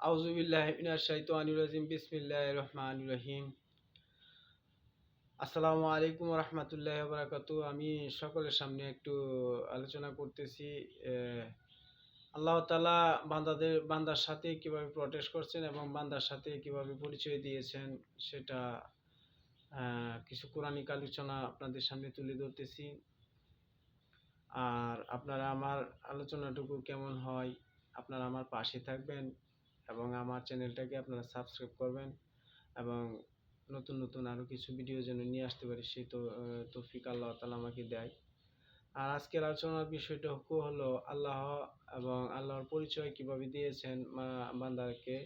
আউজুবিল্লাহ মিনাশ শাইতানির রাজিম, বিসমিল্লাহির রহমানির রহিম। আসসালামু আলাইকুম রহমতুল্লাহ বারাকাতু আমি সকলের সামনে একটু আলোচনা করতেছি। আল্লাহ তালা বান্দাদের, বান্দার সাথে কীভাবে প্রটেস্ট করছেন এবং বান্দার সাথে কীভাবে পরিচয় দিয়েছেন সেটা কিছু কোরআনিক আলোচনা আপনাদের সামনে তুলে ধরতেছি। আর আপনারা আমার আলোচনাটুকু কেমন হয় আপনারা আমার পাশে থাকবেন। এবং আমার চ্যানেলটাকে আপনারা সাবস্ক্রাইব করবেন এবং নতুন নতুন আরও কিছু ভিডিও যেন নিয়ে আসতে পারি, সেই তো তৌফিক আল্লাহ তালা আমাকে দেয়। আর আজকের আলোচনার বিষয়টা হলো আল্লাহ এবং আল্লাহর পরিচয় কীভাবে দিয়েছেন বান্দাকে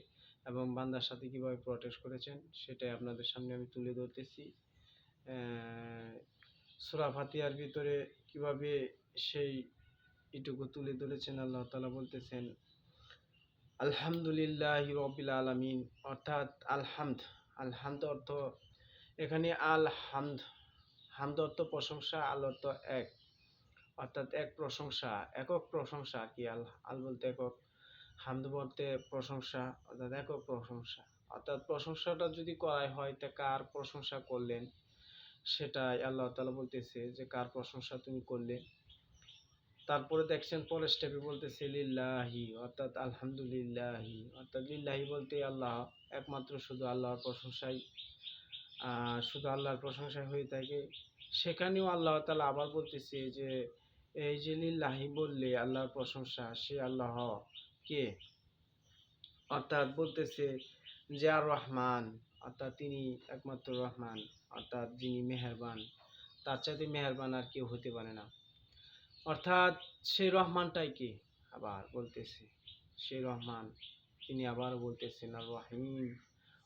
এবং বান্দার সাথে কীভাবে প্রটেস্ট করেছেন, সেটাই আপনাদের সামনে আমি তুলে ধরতেছি। সুরা ফাতিহার ভিতরে কীভাবে সেই এটুকু তুলে ধরেছেন আল্লাহ তালা বলতেছেন আলহামদুলিল্লাহ রবিল আলমিন। অর্থাৎ আলহামদ। আলহামদ অর্থ এখানে আল হামদ হামদ অর্থ প্রশংসা, আল অর্থ এক। অর্থাৎ এক প্রশংসা, একক প্রশংসা কি। আল আল বলতে একক। হামদ বলতে প্রশংসা, অর্থাৎ একক প্রশংসা। অর্থাৎ প্রশংসাটা যদি করাই হয়, তা কার প্রশংসা করলেন? সেটাই আল্লাহ তালা বলতেছে যে কার প্রশংসা তুমি করলে? তারপরে দেখছেন পরের স্টেপে বলতেছে লিল্লাহি, অর্থাৎ আলহামদুলিল্লাহি, অর্থাৎ লিল্লাহি বলতে আল্লাহ, একমাত্র শুধু আল্লাহর প্রশংসাই শুধু আল্লাহর প্রশংসাই হয়ে থাকে। সেখানেও আল্লাহ তালা আবার বলতেছে যে, এই যে লিল্লাহি বললে আল্লাহর প্রশংসা, সে আল্লাহ কে? অর্থাৎ বলতেছে যে আর রহমান, অর্থাৎ তিনি একমাত্র রহমান, অর্থাৎ যিনি মেহেরবান। তার চাইতে মেহেরবান আর কেউ হতে পারে না। অর্থাৎ সেই রহমানটাই কে? আবার বলতেছে সেই রহমান, তিনি আবার বলতেছেন রহিম।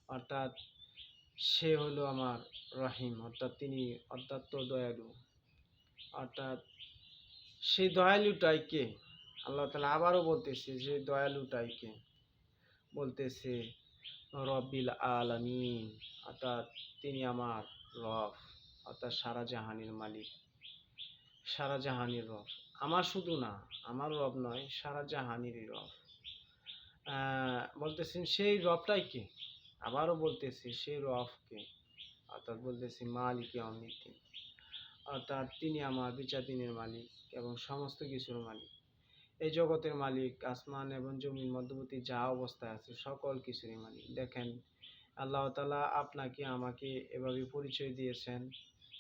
অর্থাৎ সে হলো আমার রহিম, অর্থাৎ তিনি অত্যন্ত দয়ালু। অর্থাৎ সেই দয়ালুটাই কে? আল্লাহ তালা আবারও বলতেছে, যে দয়ালুটাই কে? বলতেছে, রব্বিল আলামিন। অর্থাৎ তিনি আমার রব, অর্থাৎ সারা জাহানের মালিক। সারা জাহানের রব। আমার শুধু না, আমার রব নয়, সারা জাহানেরই রব। বলতেছেন, সেই রবটাই কে? আবারও বলতেছি, সেই রবকে অর্থাৎ বলতেছি, মালিক অমৃতি অর্থাৎ তিনি আমার বিচার দিনের মালিক এবং সমস্ত কিছুর মালিক। এই জগতের মালিক, আসমান এবং জমির মধ্যবর্তী যা অবস্থায় আছে, সকল কিছুরই মালিক। দেখেন, আল্লাহ তালা আপনাকে আমাকে এভাবে পরিচয় দিয়েছেন।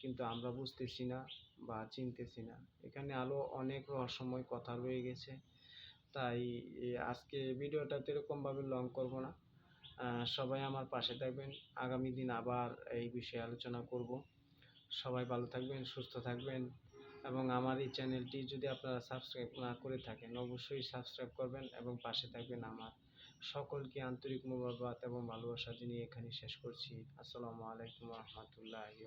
কিন্তু আমরা বুঝতেছি না বা চিনতেছি না। এখানে আলো অনেক রহস্যময় কথা রয়ে গেছে। তাই আজকে ভিডিওটা তো এরকমভাবে লং করব না। সবাই আমার পাশে থাকবেন। আগামী দিন আবার এই বিষয়ে আলোচনা করব। সবাই ভালো থাকবেন, সুস্থ থাকবেন এবং আমার এই চ্যানেলটি যদি আপনারা সাবস্ক্রাইব না করে থাকেন, অবশ্যই সাবস্ক্রাইব করবেন এবং পাশে থাকবেন আমার সকলকে আন্তরিক মোবারকবাদ এবং ভালোবাসা জানিয়ে এখানে শেষ করছি। আসসালামু আলাইকুম রহমতুল্লাহি